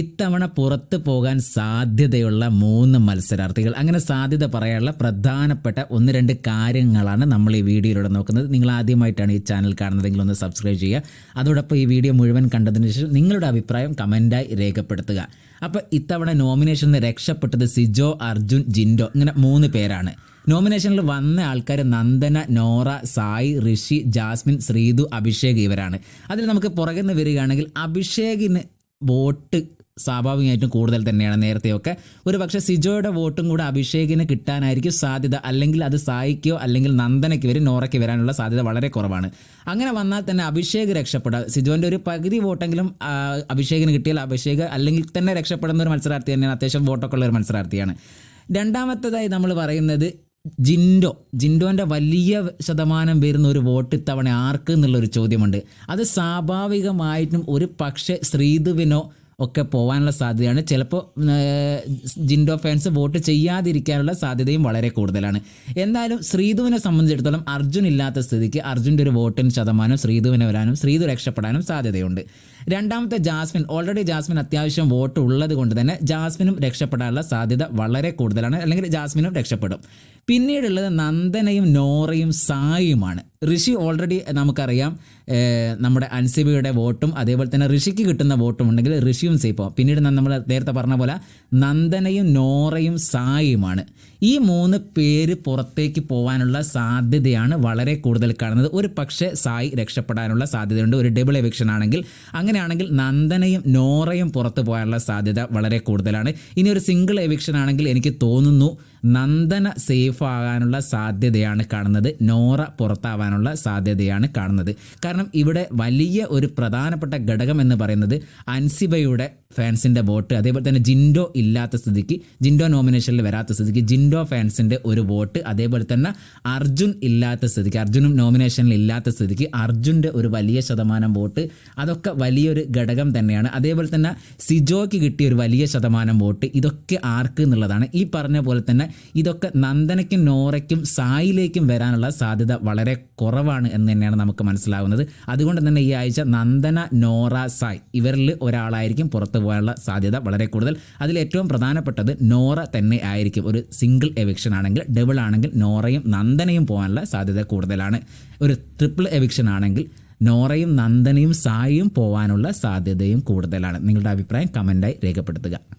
ഇത്തവണ പുറത്തു പോകാൻ സാധ്യതയുള്ള മൂന്ന് മത്സരാർത്ഥികൾ. അങ്ങനെ സാധ്യത പറയാനുള്ള പ്രധാനപ്പെട്ട ഒന്ന് രണ്ട് കാര്യങ്ങളാണ് നമ്മൾ ഈ വീഡിയോയിലൂടെ നോക്കുന്നത്. നിങ്ങൾ ആദ്യമായിട്ടാണ് ഈ ചാനൽ കാണുന്നതെങ്കിൽ ഒന്ന് സബ്സ്ക്രൈബ് ചെയ്യുക. അതോടൊപ്പം ഈ വീഡിയോ മുഴുവൻ കണ്ടതിന് ശേഷം നിങ്ങളുടെ അഭിപ്രായം കമന്റായി രേഖപ്പെടുത്തുക. അപ്പോൾ ഇത്തവണ നോമിനേഷനിൽ രക്ഷപ്പെട്ടത് സിജോ അർജുൻ ജിൻഡോ ഇങ്ങനെ മൂന്ന് പേരാണ്. നോമിനേഷനിൽ വന്ന ആൾക്കാർ നന്ദന നോറ സായി ഋഷി ജാസ്മിൻ ശ്രീതു അഭിഷേക് ഇവരാണ്. അതിൽ നമുക്ക് പുറകെ നിന്ന് വരികയാണെങ്കിൽ അഭിഷേകിന് വോട്ട് സ്വാഭാവികമായിട്ടും കൂടുതൽ തന്നെയാണ് നേരത്തെയൊക്കെ. ഒരു പക്ഷേ സിജോയുടെ വോട്ടും കൂടെ അഭിഷേകിന് കിട്ടാനായിരിക്കും സാധ്യത. അല്ലെങ്കിൽ അത് സായിക്കോ അല്ലെങ്കിൽ നന്ദനയ്ക്ക് വരും നോറയ്ക്ക് വരാനുള്ള സാധ്യത വളരെ കുറവാണ്. അങ്ങനെ വന്നാൽ തന്നെ അഭിഷേക് രക്ഷപ്പെടാം. സിജോന്റെ ഒരു പകുതി വോട്ടെങ്കിലും അഭിഷേകിന് കിട്ടിയാൽ അഭിഷേക് അല്ലെങ്കിൽ തന്നെ രക്ഷപ്പെടുന്ന ഒരു മത്സരാർത്ഥി തന്നെയാണ് അത്യാവശ്യം വോട്ടൊക്കെ ഉള്ള ഒരു മത്സരാർത്ഥിയാണ്. രണ്ടാമത്തേതായി നമ്മൾ പറയുന്നത് ജിൻഡോ. ജിൻഡോന്റെ വലിയ ശതമാനം വരുന്ന ഒരു വോട്ട് ഇത്തവണ ആർക്ക് എന്നുള്ളൊരു ചോദ്യമുണ്ട്. അത് സ്വാഭാവികമായിട്ടും ഒരു പക്ഷേ ശ്രീധുവിനോ ഒക്കെ പോകാനുള്ള സാധ്യതയാണ്. ചിലപ്പോൾ ജിൻഡോ ഫാൻസ് വോട്ട് ചെയ്യാതിരിക്കാനുള്ള സാധ്യതയും വളരെ കൂടുതലാണ്. എന്തായാലും ശ്രീധുവിനെ സംബന്ധിച്ചിടത്തോളം അർജുൻ ഇല്ലാത്ത സ്ഥിതിക്ക് അർജുന്റെ ഒരു വോട്ടിന് ശതമാനം ശ്രീധുവിനെ വരാനും ശ്രീധു രക്ഷപ്പെടാനും സാധ്യതയുണ്ട്. രണ്ടാമത്തെ ജാസ്മിൻ ഓൾറെഡി ജാസ്മിൻ അത്യാവശ്യം വോട്ട് ഉള്ളത് കൊണ്ട് തന്നെ ജാസ്മിനും രക്ഷപ്പെടാനുള്ള സാധ്യത വളരെ കൂടുതലാണ്. അല്ലെങ്കിൽ ജാസ്മിനും രക്ഷപ്പെടും. പിന്നീടുള്ളത് നന്ദനയും നോറയും സായിയുമാണ്. ഋഷി ഓൾറെഡി നമുക്കറിയാം നമ്മുടെ അൻസിബയുടെ വോട്ടും അതേപോലെ തന്നെ ഋഷിക്ക് കിട്ടുന്ന വോട്ടും ഉണ്ടെങ്കിൽ ഋഷിയും ആവും പിന്നീട് നമ്മൾ നേരത്തെ പറഞ്ഞ പോലെ നന്ദനയും നോറയും സായിയുമാണ്. ഈ മൂന്ന് പേര് പുറത്തേക്ക് പോകാനുള്ള സാധ്യതയാണ് വളരെ കൂടുതൽ കാണുന്നത്. ഒരു പക്ഷേ സായി രക്ഷപ്പെടാനുള്ള സാധ്യതയുണ്ട്. ഒരു ഡബിൾ എവിക്ഷൻ ആണെങ്കിൽ അങ്ങനെയാണെങ്കിൽ നന്ദനയും നോറയും പുറത്തു പോകാനുള്ള സാധ്യത വളരെ കൂടുതലാണ്. ഇനി ഒരു സിംഗിൾ എവിക്ഷൻ ആണെങ്കിൽ എനിക്ക് തോന്നുന്നു നന്ദന സേഫ് ആകാനുള്ള സാധ്യതയാണ് കാണുന്നത്. നോറ പുറത്താവാനുള്ള സാധ്യതയാണ് കാണുന്നത്. കാരണം ഇവിടെ വലിയ ഒരു പ്രധാനപ്പെട്ട ഘടകം എന്ന് പറയുന്നത് അൻസിബയുടെ ഫാൻസിന്റെ വോട്ട്. അതേപോലെ തന്നെ ജിൻഡോ ഇല്ലാത്ത സ്ഥിതിക്ക് ജിൻഡോ നോമിനേഷനിൽ വരാത്ത സ്ഥിതിക്ക് ജിൻഡോ ഫാൻസിന്റെ ഒരു വോട്ട്. അതേപോലെ തന്നെ അർജുൻ ഇല്ലാത്ത സ്ഥിതിക്ക് അർജുനും നോമിനേഷനിൽ ഇല്ലാത്ത സ്ഥിതിക്ക് അർജുന്റെ ഒരു വലിയ ശതമാനം വോട്ട്. അതൊക്കെ വലിയൊരു ഘടകം തന്നെയാണ്. അതേപോലെ തന്നെ സിജോയ്ക്ക് കിട്ടിയ ഒരു വലിയ ശതമാനം വോട്ട്. ഇതൊക്കെ ആർക്ക് എന്നുള്ളതാണ്. ഈ പറഞ്ഞ പോലെ തന്നെ ഇതൊക്കെ നന്ദനയ്ക്കും നോറയ്ക്കും സായിലേക്കും വരാനുള്ള സാധ്യത വളരെ കുറവാണ് എന്ന് തന്നെയാണ് നമുക്ക് മനസ്സിലാവുന്നത്. അതുകൊണ്ട് തന്നെ ഈ ആഴ്ച നന്ദന നോറ സായ് ഇവരിൽ ഒരാളായിരിക്കും പുറത്തു പോകാനുള്ള സാധ്യത വളരെ കൂടുതൽ. അതിൽ ഏറ്റവും പ്രധാനപ്പെട്ടത് നോറ തന്നെ ആയിരിക്കും. ഒരു സിംഗിൾ എവിക്ഷൻ ആണെങ്കിൽ ഡബിൾ ആണെങ്കിൽ നോറയും നന്ദനയും പോകാനുള്ള സാധ്യത കൂടുതലാണ്. ഒരു ട്രിപ്പിൾ എവിക്ഷൻ ആണെങ്കിൽ നോറയും നന്ദനയും സായിയും പോവാനുള്ള സാധ്യതയും കൂടുതലാണ്. നിങ്ങളുടെ അഭിപ്രായം കമന്റായി രേഖപ്പെടുത്തുക.